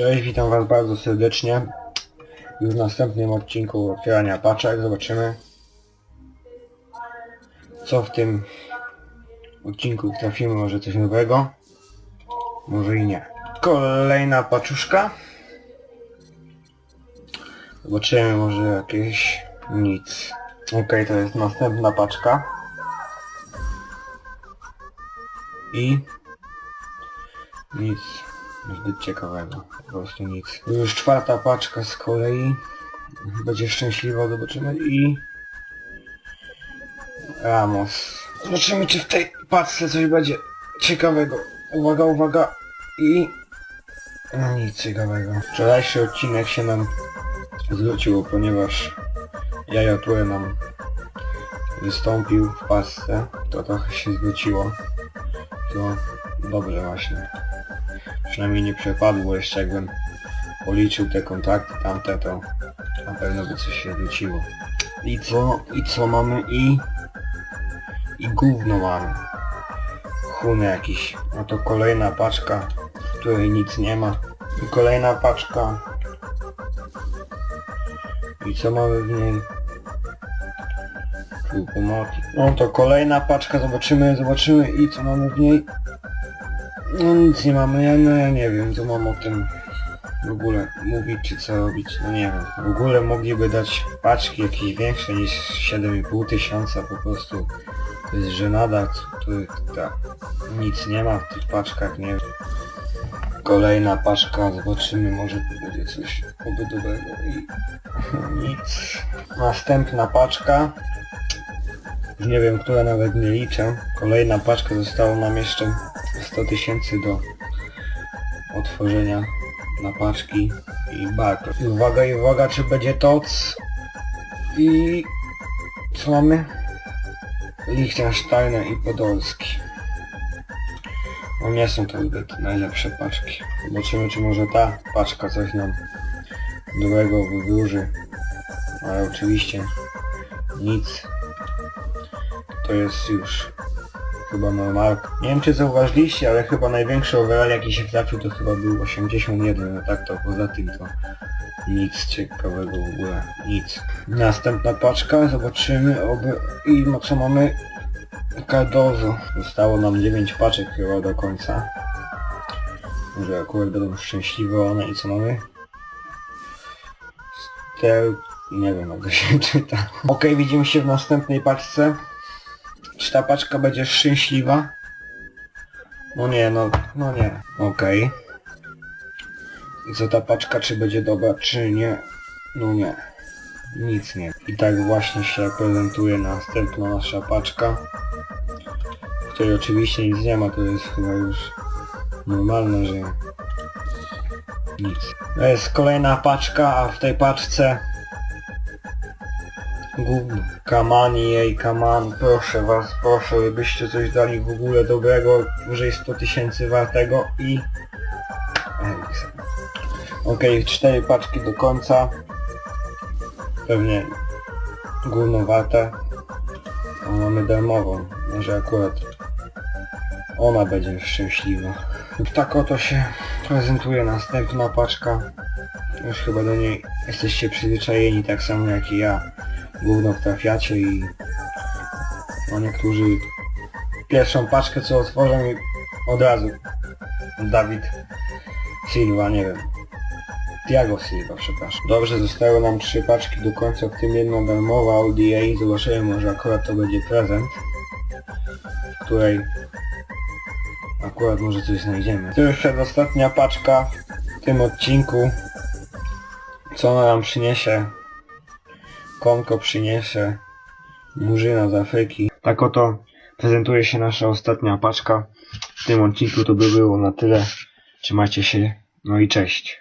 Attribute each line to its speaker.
Speaker 1: Cześć, witam was bardzo serdecznie. W następnym odcinku otwierania paczek zobaczymy co w tym odcinku trafimy, może coś nowego, może i nie. Kolejna paczuszka. Zobaczymy może jakieś nic. Okej, to jest następna paczka. I nic zbyt ciekawego, po prostu nic. Już czwarta paczka z kolei. Będzie szczęśliwa, zobaczymy i... Ramos. Zobaczymy czy w tej paczce coś będzie ciekawego. Uwaga, uwaga i... No nic ciekawego. Wczorajszy odcinek się nam zwrócił, ponieważ Jajo Ture nam wystąpił w pasce. To trochę się zwróciło. To dobrze właśnie. Przynajmniej nie przepadło jeszcze jakbym policzył te kontakty tamte to na pewno by coś się zwróciło. I co? I co mamy? I... I gówno mamy. Chun jakiś. No to kolejna paczka, w której nic nie ma. I kolejna paczka. I co mamy w niej? Tu pomocy. No to kolejna paczka, zobaczymy, zobaczymy i co mamy w niej. No nic nie mamy, ja, no ja nie wiem co mam o tym w ogóle mówić czy co robić, no nie wiem. W ogóle mogliby dać paczki jakieś większe niż 7,5 tysiąca po prostu. To jest żenada, nic nie ma w tych paczkach, nie wiem. Kolejna paczka, zobaczymy, może tu będzie coś obydowego i nic. Następna paczka. Nie wiem, która nawet nie liczę. Kolejna paczka, zostało nam jeszcze 100 tysięcy do otworzenia na paczki i bark. I uwaga, i uwaga, czy będzie TOC i co mamy? Liechtensteiner i Podolski. No nie są to zbyt najlepsze paczki. Zobaczymy, czy może ta paczka coś nam dobrego wywróży. Ale oczywiście nic. To jest już chyba normalka. Nie wiem czy zauważyliście, ale chyba największy overall jaki się trafił to chyba był 81, no tak to poza tym to nic ciekawego w ogóle, nic. Następna paczka, zobaczymy oby i no co mamy Cardozo. Zostało nam 9 paczek chyba do końca. Może akurat będą szczęśliwe one i co mamy? Stel... nie wiem jak to się czyta. Okej, widzimy się w następnej paczce. Czy ta paczka będzie szczęśliwa? No nie, no, no nie. Okej. Co ta paczka, czy będzie dobra, czy nie? No nie. Nic nie. I tak właśnie się prezentuje następna nasza paczka. W której oczywiście nic nie ma, to jest chyba już normalne, że nic. To jest kolejna paczka, a w tej paczce Gówno. Kaman jej, kaman, proszę was, proszę, byście coś dali w ogóle dobrego, wyżej 100 tysięcy wartego i... Okej, cztery paczki do końca. Pewnie gówno warte. A mamy darmową, może akurat ona będzie szczęśliwa. Tak oto się prezentuje następna paczka. Już chyba do niej jesteście przyzwyczajeni tak samo jak i ja gówno trafiacie i no niektórzy pierwszą paczkę co otworzą i od razu Dawid Silva, nie wiem. Tiago Silva, przepraszam. Dobrze, zostały nam trzy paczki do końca, w tym jedna darmowa ODA. Zobaczymy, może akurat to będzie prezent, w której akurat może coś znajdziemy. To już przedostatnia paczka w tym odcinku. Co ona nam przyniesie? Konko przyniesie murzyna z Afryki. Tak oto prezentuje się nasza ostatnia paczka. W tym odcinku to by było na tyle. Trzymajcie się, no i cześć.